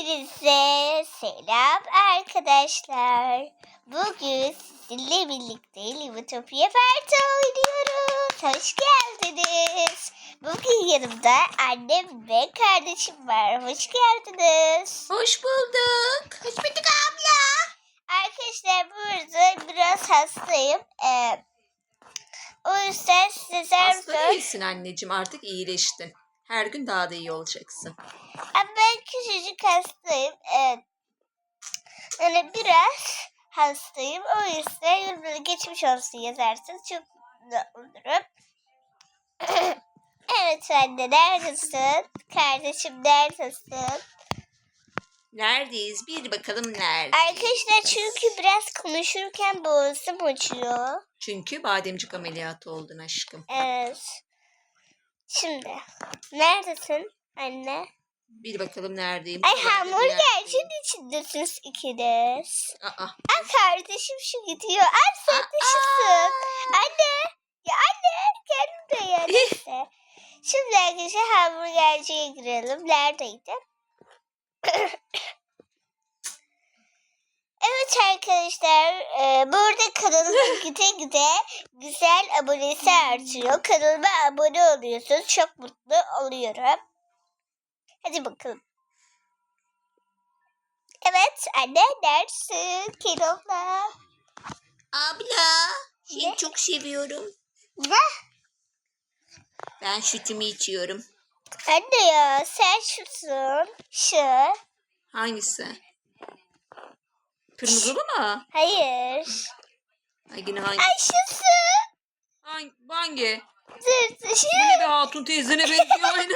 Hepinize selam arkadaşlar. Bugün sizinle birlikte Limitopia Parti oynuyoruz. Hoş geldiniz. Bugün yanımda annem ve kardeşim var. Hoş geldiniz. Hoş bulduk. Hoş bulduk abla. Arkadaşlar burada biraz hastayım. Ee, o yüzden size Hasta zor değilsin anneciğim artık iyileştin. Her gün daha da iyi olacaksın. Ben küçücük hastayım. Evet. Yani biraz hastayım. O yüzden yorumlara geçmiş olsun yazarsanız çok mutlu olurum. evet anne neredesin? Kardeşim neredesin? Neredeyiz? Bir bakalım nerede? Arkadaşlar çünkü biraz konuşurken boğazım açıyor. Çünkü bademcik ameliyatı oldun aşkım. Evet. Şimdi neredesin anne? Bir bakalım neredeyim? Ay hamburgercinin içindesiniz ikiniz. Aa, Ay kardeşim şu gidiyor. Ay sen taşısın. Anne. Ya anne gel buraya neyse. Şimdi arkadaşlar hamburgerciye girelim. Neredeydi? evet arkadaşlar. E, burada kanalıma gide gide güzel abonesi artıyor. Kanalıma abone oluyorsunuz. Çok mutlu oluyorum. Hadi bakalım. Evet anne neredesin? Keloğlan. Abla Ne? seni çok seviyorum. Ne? Ben sütümü içiyorum. Anne ya sen şusun. Şu. Hangisi? Kırmızılı mı? Hayır. Ay yine hangi? Ay şusu. Hangi? hangi? Dur dur şu. Bu ne be hatun teyzene benziyor aynı.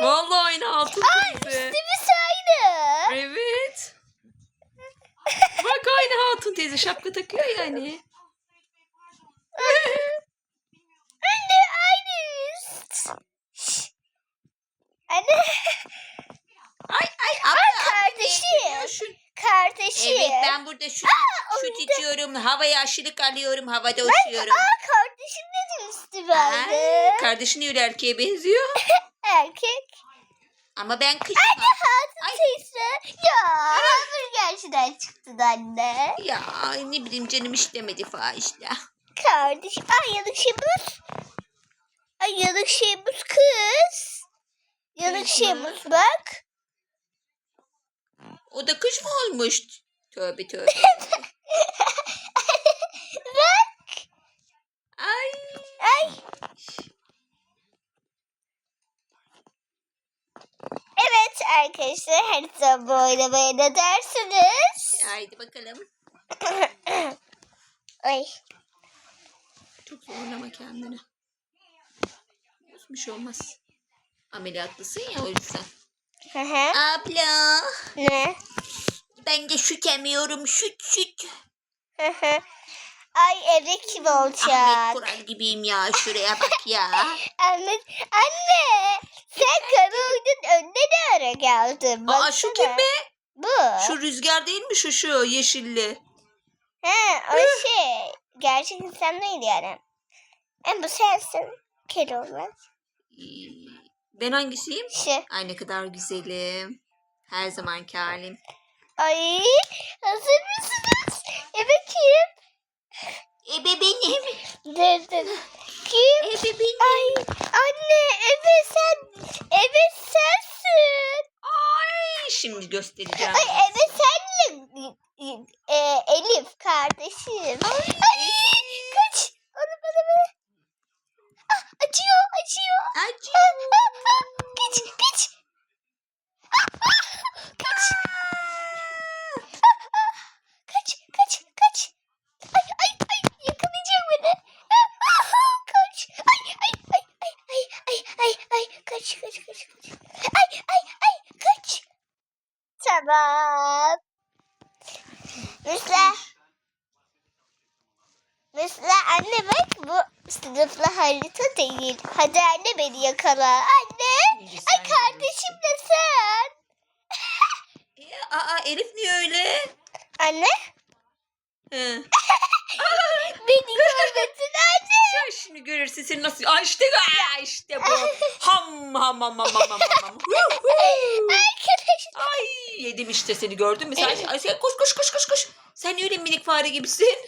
Vallahi aynı hatun teyze. Üstümüz aynı. Evet. Bak aynı hatun teyze şapka takıyor yani. Anne aynı üst. Anne. Ay ay Ay abla. kardeşim. Şu- Kardeşim. Evet ben burada süt, süt içiyorum. Havaya aşılık alıyorum. Havada uçuyorum. Aa kardeşim dedi üstü Ay, bende. kardeşin öyle erkeğe benziyor. Erkek. Ama ben kızım. Hatun teyze. Ya hamburgerciden çıktın anne. Ya ne bileyim canım işlemedi fahişle. Kardeş. Ay yanık şeyimiz. Ay yanık şeyimiz kız. Yanık şeyimiz bak. O da kış mı olmuş? Tövbe tövbe. bak. Ay. Ay. Evet arkadaşlar her zaman bu oynamaya ne dersiniz? Haydi bakalım. Ay. Çok zorlama kendini. Bir şey olmaz. Ameliyatlısın ya o yüzden. Hı hı. Abla. ne? Ben de süt emiyorum. Süt süt. Hı hı. Ay evde kim Ahmet olacak? Kural gibiyim ya. Şuraya bak ya. Ahmet. Anne. Sen kanalının önüne ne ara geldin? Aa şu Baksana. kim be? Bu. Şu rüzgar değil mi şu şu yeşilli? He o şey. Gerçek insan değil yani. En bu sensin. Keloğlan. Ben hangisiyim? Şu. Ay ne kadar güzelim. Her zamanki halim. Ay hazır mısınız? Evet kim? Ebe benim. Dur. Kim? Ebe benim. Ay anne evet sen. Evet sensin. Ay şimdi göstereceğim. Ay evet senle. E, Elif kardeşim. Ay, kaç. Onu bana ver. Ah, acıyor acıyor. Acı. Ah, ah, ah. Kaç kaç. Ah, ah, Kaç. Ah, ah. Kaç kaç kaç. Ay ay ay yakalayacak beni. Ah, ah, Kaç. Ay ay ay ay ay ay ay ay kaç kaç kaç kaç. Ay ay ay kaç. Tamam. Mesela Mesela anne bak bu sınıflı harita değil. Hadi anne beni yakala. Anne. Ay kardeşim de sen. E, Aa Elif niye öyle? Anne Hı. beni görmedin anne. Sen şimdi görürsün. seni nasıl... Aa işte, aa işte bu. Ham ham ham ham ham ham. Arkadaşlar. Ay yedim işte seni gördün mü? Sen, ay, sen koş koş koş koş koş. Sen öyle minik fare gibisin.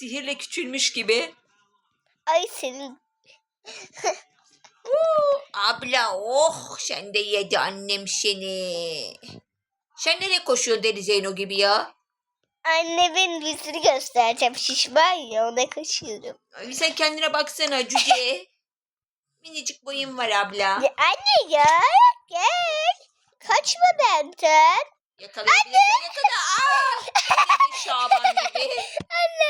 Sihirle küçülmüş gibi. Ay senin. Abla oh sen de yedi annem seni. Sen nereye koşuyorsun Deli Zeyno gibi ya? Anne ben yüzünü göstereceğim. Şişman ya ona kaşıyorum. Ay, sen kendine baksana cüce. Minicik boyun var abla. Ya anne ya gel. Kaçma benden. Yakalayabilirsen yakala. Aa! Öyle bir Şaban gibi. Ya.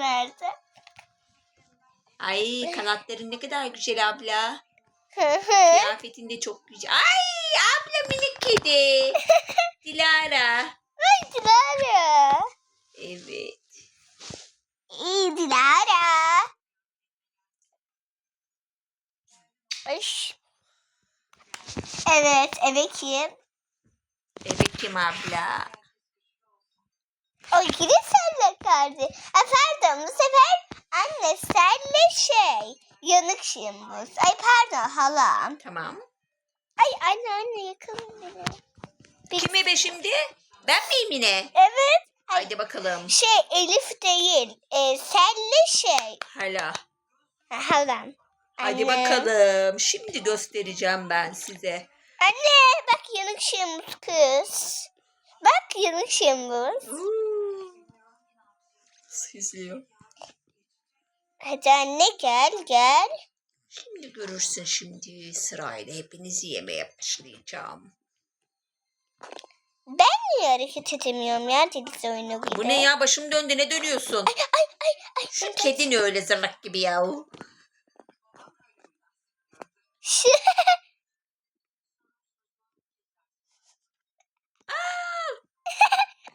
Nerede? Ay kanatların ne kadar güzel abla. Kıyafetin de çok güzel. Ay abla minik kedi. Dilara. Ay Dilara. Evet. İyi Dilara. Ay. Evet eve kim? Evet kim abla? O yine senle kardı. Efendim bu sefer anne senle şey. Yanık şimduz. Ay pardon halam. Tamam. Ay anne anne yakın beni. Bir- Kimi be şimdi? Ben miyim yine? Evet. Haydi bakalım. Şey Elif değil. E, senle şey. Hala. Ha, halam. Hadi Anne. bakalım. Şimdi göstereceğim ben size. Anne bak yanık şimduz kız. Bak yanık şimduz. Süzüyor. Hadi anne gel gel. Şimdi görürsün şimdi sırayla hepinizi yemeye başlayacağım. Niye hareket edemiyorum ya deniz oyunu gibi. Bu ne ya başım döndü ne dönüyorsun? Ay ay Şu kedin öyle zırlak gibi ya.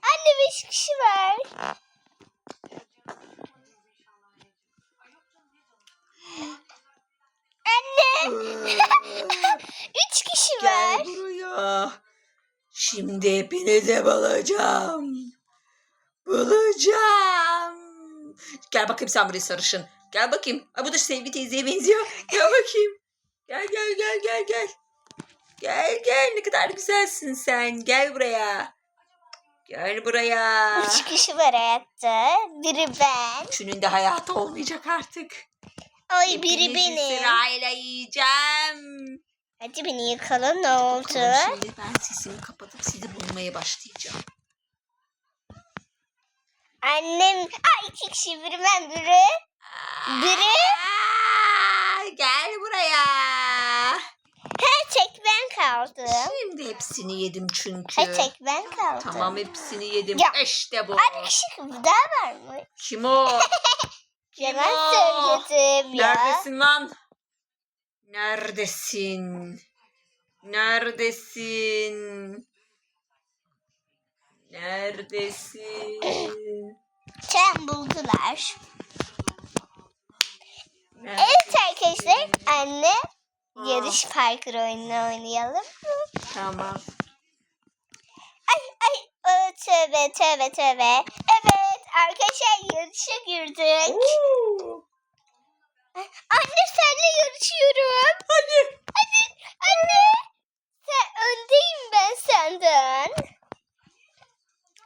Anne beş kişi var. Anne üç kişi Gel var. buraya. Şimdi hepinizi bulacağım. Bulacağım. Gel bakayım sen buraya sarışın. Gel bakayım. Aa, bu da Sevgi teyzeye benziyor. Gel bakayım. Gel gel gel gel gel. Gel gel ne kadar güzelsin sen. Gel buraya. Gel buraya. Üç kişi var hayatta. Biri ben. Üçünün de hayatı olmayacak artık. Ay biri benim. sırayla yiyeceğim. Hadi beni yakala ne oldu? Şimdi ben sesimi kapatıp sizi bulmaya başlayacağım. Annem. Ay iki kişi biri ben biri. Biri. Aa, gel buraya. Ha tek ben kaldım. Şimdi hepsini yedim çünkü. Ay tek ben kaldım. Tamam hepsini yedim. Ya. İşte bu. Ay kişi daha var mı? Kim o? O? söyledim ya. Neredesin lan? Neredesin? Neredesin? Neredesin? Sen buldular. Neredesin? Evet arkadaşlar anne Aa, yarış parkur oyununu oynayalım. Tamam. Ay ay aa, tövbe tövbe tövbe. Evet arkadaşlar yarışa girdik. Oo. Anne senle yarışıyorum. Hadi. Hadi anne. Sen öndeyim ben senden.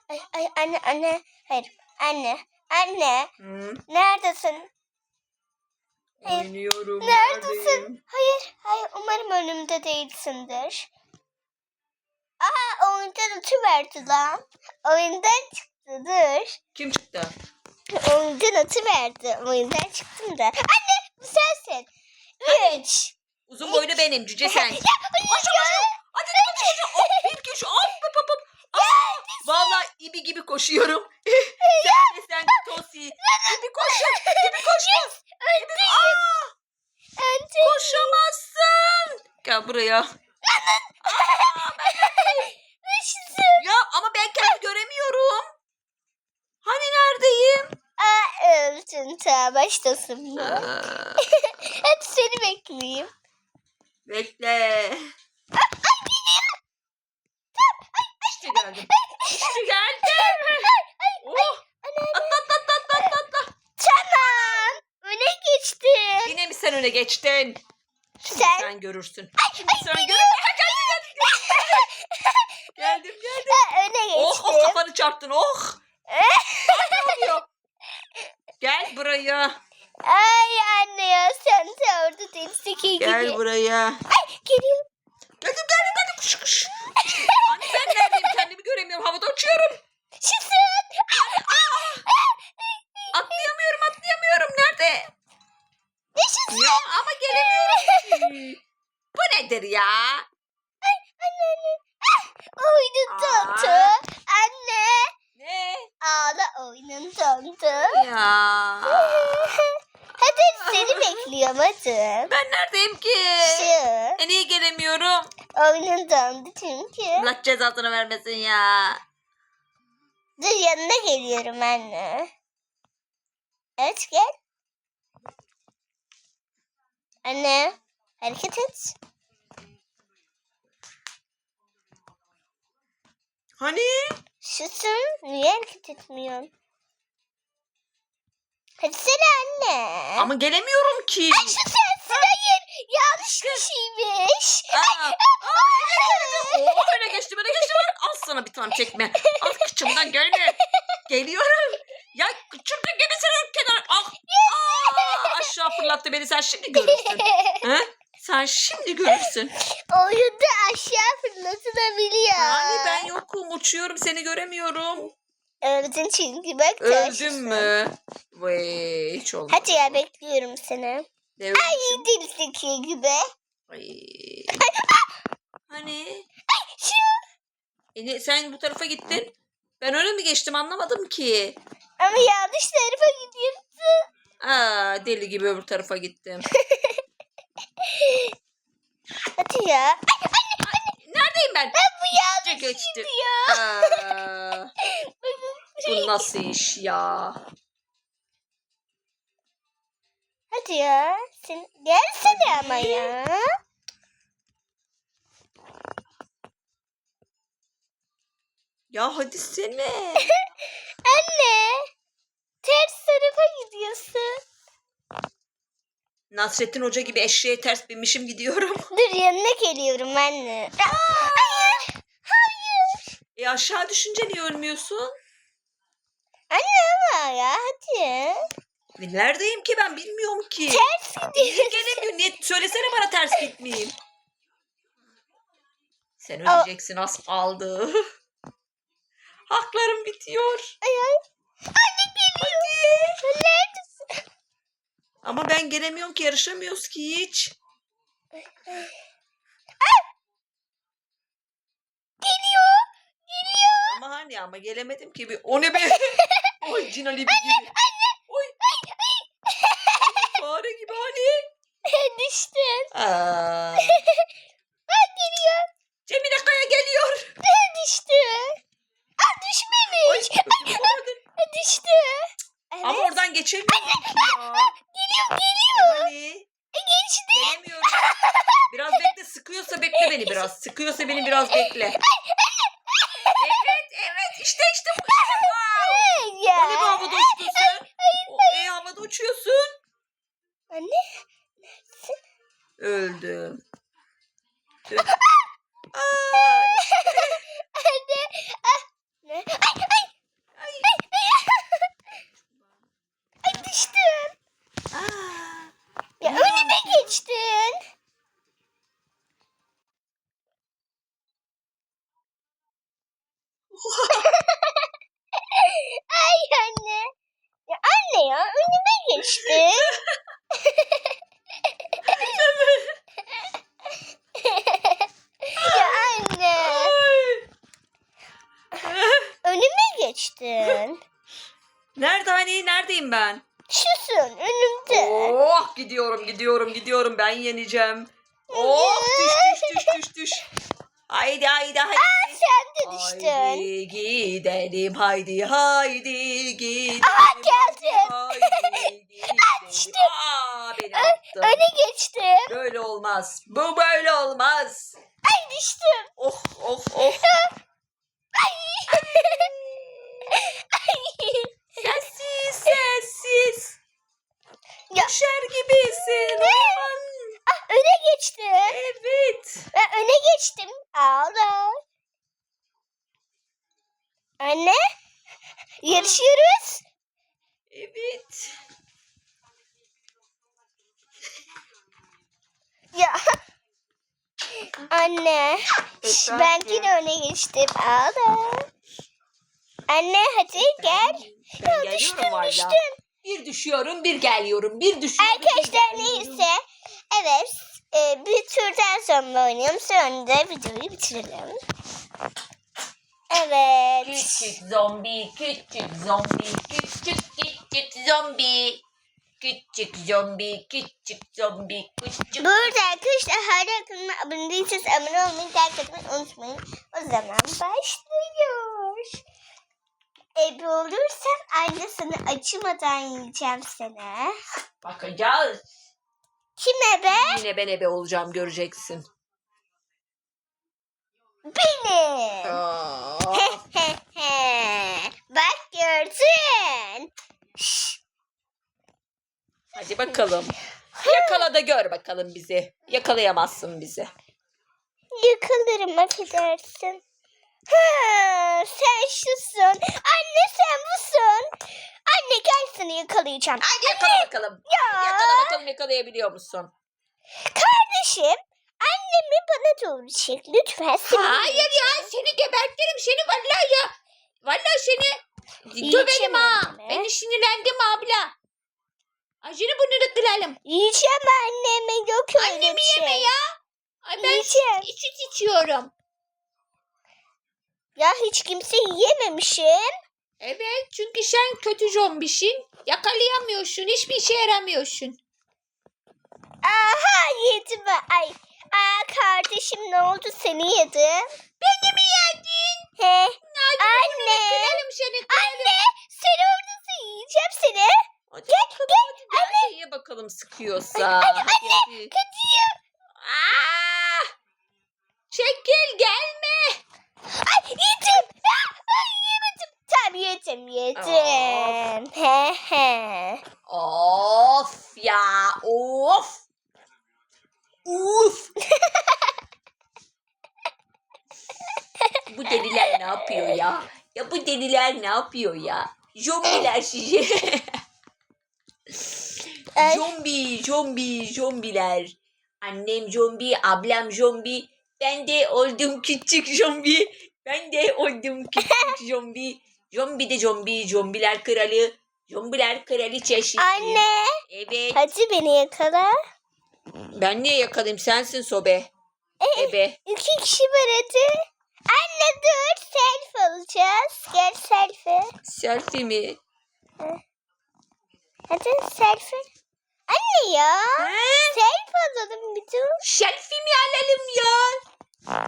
Ay ay anne anne. Hayır anne anne. Hı, Neredesin? Hayır. oynuyorum. Neredesin? neredeyim? Hayır, hayır. Umarım önümde değilsindir. Aa, oyundan atıverdi lan. Oyundan çıktı, dur. Kim çıktı? Oyundan atıverdi. Oyundan çıktım da. Anne, bu sensin. Üç. Uzun boylu benim cüce sen. Ya, hayır ya. Hadi hadi koş koş. Hop bir köşe hop hop hop. hop. Aa, Vallahi ibi gibi koşuyorum. sen de sen de tosi. İbi koş. İbi koş. Öndeyim. Aa, Öndeyim. koşamazsın. Gel buraya. Yaşasın. Ya ama ben kendimi göremiyorum. Hani neredeyim? Aa, öldün ta baştasın. Aa, Hadi seni bekleyeyim. bekle. İşte geldim. İşte geldim. Oh. Atla atla atla atla atla. Sen ne sen öne geçtin. Şimdi Sen- sen, görürsün. Şimdi sen görürsün. Geldim geldim. Öne geçtim. Oh oh kafanı çarptın oh. Ay, ne oluyor? Gel buraya. Ay anne ya sen de orada temsiki gibi. Gel buraya. Geliyor. Geldim geldim geldim. Kuş kuş. Anne ben neredeyim kendimi göremiyorum. Havada uçuyorum. Şisun. Atlayamıyorum atlayamıyorum. Nerede? Yaşasın. Ya ama gelemiyorum. Bu nedir ya? Anne anne. Oyunun Aa. dondu. Anne. Ağla oyunun dondu. Ya. hadi seni bekliyorum hadi. Ben neredeyim ki? Şu. E niye gelemiyorum? Oyunun dondu çünkü. Allah cezasını vermesin ya. Dur yanına geliyorum anne. Evet gel. Anne hareket et. Hani? Şusun niye hareket etmiyorsun? Hadi sen anne. Ama gelemiyorum ki. Ay şu sensin hayır. Yanlış kişiymiş. Aa, aa. Oo, öne geçtim öne geçtim. Al sana bir tane tekme. Al kıçımdan gelme. Geliyorum. Ya kıçımdan gelmesene kenara. Ah. Aa, aşağı fırlattı beni sen şimdi görürsün. He? Sen şimdi görürsün. Oyunda aşağı fırlatılabiliyor. Hani ben yokum uçuyorum seni göremiyorum. Öldün çünkü bak. Öldüm karşısın. mü? Vay hiç olmadı. Hadi ya bekliyorum seni. Ne Ay dilseki gibi. Ay. Hani? Şu. E ne, sen bu tarafa gittin. Ben öyle mi geçtim anlamadım ki. Ama yanlış tarafa gidiyorsun. Aa, deli gibi öbür tarafa gittim. Hadi ya. Neredeyim ben? Bu yanlış geçti. gidiyor. Aa, bu nasıl iş ya? Hadi ya. Sen gelsene ama ya. Ya hadi sene. Anne. Ters tarafa gidiyorsun. Nasrettin Hoca gibi eşeğe ters binmişim gidiyorum. Dur yanına geliyorum anne. Hayır. Hayır. E aşağı düşünce niye ölmüyorsun? Anne ama ya hadi. E neredeyim ki ben bilmiyorum ki. Ters Niye gidiyorsun. gelemiyor? Niye? Söylesene bana ters gitmeyeyim. Sen Aa. öleceksin az kaldı. Haklarım bitiyor. Ay ay. Anne geliyor. Neredesin? Ama ben gelemiyorum ki yarışamıyoruz ki hiç. Geliyor. Geliyor. Ama hani ama gelemedim ki. Bir... O ne be? Oy Cin Ali gibi. Oy. Fare gibi hani. Düştün. Aa, Bak geliyor. Cemile Kaya geliyor. Düştü. Aa Oy, düşmemiş. ödüm kopadın. Düştü. Evet. Ama oradan geçemiyorum ki ya. Geliyor geliyor. Hani? E, geçti. Gelemiyorum. Biraz bekle. Sıkıyorsa bekle beni biraz. Sıkıyorsa beni biraz bekle. Evet evet işte işte bu. Ya. O ne be havada sen? O, e, havada uçuyorsun. Anne. Öldüm. Tüh. Aa, Anne. Ah. Ne? Ay ay. ay. Ay düştün. Aa. Ya önüme geçtin. Gidiyorum gidiyorum gidiyorum ben yeneceğim. Oh düş düş düş düş düş. Haydi haydi haydi. Sen de düştün. Haydi gidelim haydi haydi gidelim. Aa, geldin. Haydi gidelim. düştüm. Aa beni attın. Öne geçtim. Böyle olmaz. Bu böyle olmaz. Ay düştüm. Oh oh oh. Sessiz sessiz. Ya. Düşer gibi misin? Aman. Ah, öne geçtim. Evet. Ben öne geçtim. Allah. Anne. Yarışıyoruz. Evet. Ya. Anne. Şş, ben yine öne geçtim. Allah. Anne hadi gel. Ben Ya geliyorum düştüm düştüm. Bir düşüyorum, bir geliyorum. Bir düşüyorum. Arkadaşlar neyse. Evet. E, bir turdan sonra oynayalım. Sonra da videoyu bitirelim. Evet. Küçük zombi, küçük zombi, küçük küçük zombi. Küçük zombi, küçük zombi, küçük. Burada arkadaşlar hala kanalıma abone değilseniz abone olmayı, like etmeyi unutmayın. O zaman başlıyor. Ebe olursam aynasını açmadan yiyeceğim seni. Bakacağız. Kim ebe? Yine ben ebe olacağım göreceksin. Benim. Aa, Bak gördün. Şş, Hadi bakalım. Yakala da gör bakalım bizi. Yakalayamazsın bizi. Yakalarım affedersin. Sen şusun. Anne sen busun. Anne gel seni yakalayacağım. Hadi yakala bakalım. Ya. Yakala bakalım yakalayabiliyor musun? Kardeşim annemi bana doğru çek lütfen. seni Hayır ya seni gebertirim seni vallahi ya. Vallahi seni Yiyeceğim döverim ha. annemi. Beni sinirlendim abla. Acını bunu kıralım. Yiyeceğim annemi yok öyle Annemi bir şey. yeme ya. Ay ben Yiyeceğim. süt, süt içiyorum. Ya hiç kimse yiyememişim. Evet çünkü sen kötü zombişin. Yakalayamıyorsun. Hiçbir işe yaramıyorsun. Aha yedim ben. Ay. Aa kardeşim ne oldu seni yedim. Beni mi yedin? He. Anne. Anne. Kıralım seni. Anne sen oradasın yiyeceğim seni. Hadi Gel, bakalım, gel, hadi gel, ye bakalım sıkıyorsa. Anne, Hadi, anne, hadi. Kaçıyor. Aa! Çekil gelme. Ay yedim. Ah, Ay yemedim. Tamam yedim yedim. He he. Of ya of. Uf. bu deliler ne yapıyor ya? Ya bu deliler ne yapıyor ya? Zombiler sizi. Zombi, zombi, zombiler. Annem zombi, ablam zombi. Ben de oldum küçük zombi. Ben de oldum küçük zombi. Zombi de zombi, zombiler kralı. Zombiler kraliçesi. Anne. Evet. Hadi beni yakala. Ben niye yakalayayım? Sensin sobe. Ebe. İki kişi var hadi. Anne dur selfie alacağız. Gel selfie. Selfie mi? Hadi selfie. Anne ya. Ha? Selfie alalım bir dur. Selfie mi alalım ya?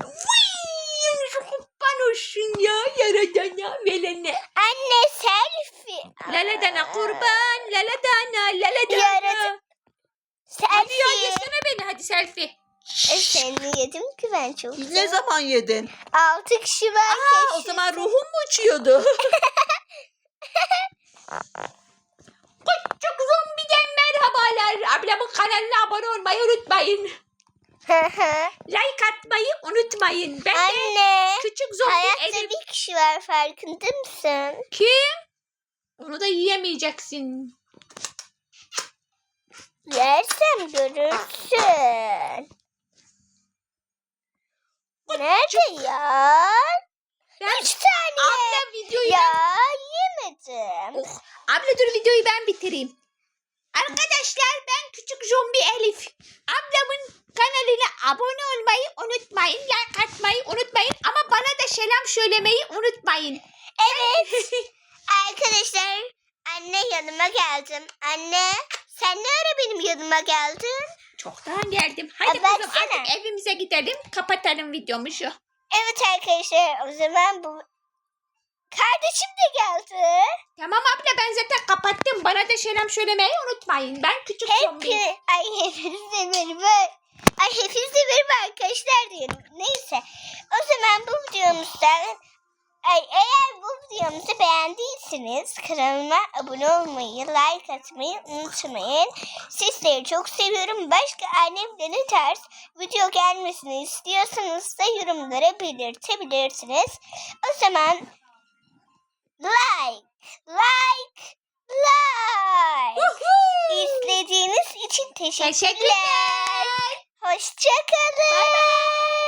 Vıy, kurban olsun ya yaradana velene. Anne selfie. Laladana kurban, laladana, laladana. Yarad- Hadi ya Selfie. yesene beni hadi selfie. E, seni yedim ki ben çok Ne zaman yedin? Altı kişi var. Aa, o zaman ruhum mu uçuyordu? Küçük zombiden merhabalar. Ablamın kanalına abone olmayı unutmayın. Like atmayı unutmayın. Ben de Anne. küçük zombi Hayatta Elif. bir kişi var farkında mısın? Kim? Onu da yiyemeyeceksin. Yersem görürsün. Nerede ya? Ben Üç tane. abla videoyu Ya yemedim. Oh, abla dur videoyu ben bitireyim. Arkadaşlar ben küçük zombi Elif. Ablamın kanalına abone olmayı unutmayın. Like atmayı unutmayın. Ama bana da selam söylemeyi unutmayın. Evet. Arkadaşlar anne yanıma geldim. Anne sen ne ara benim yanıma geldin? Çoktan geldim. Hadi Aa, kızım baksana. artık evimize gidelim. Kapatalım videomuzu. Evet arkadaşlar o zaman bu kardeşim de geldi. Tamam abla ben zaten kapattım. Bana da selam söylemeyi unutmayın. Ben küçük. Hep ay beğendiyseniz kanalıma abone olmayı, like atmayı unutmayın. Sizleri çok seviyorum. Başka annemle ne tarz video gelmesini istiyorsanız da yorumlara belirtebilirsiniz. O zaman like, like, like. İzlediğiniz için teşekkürler. Hoşçakalın.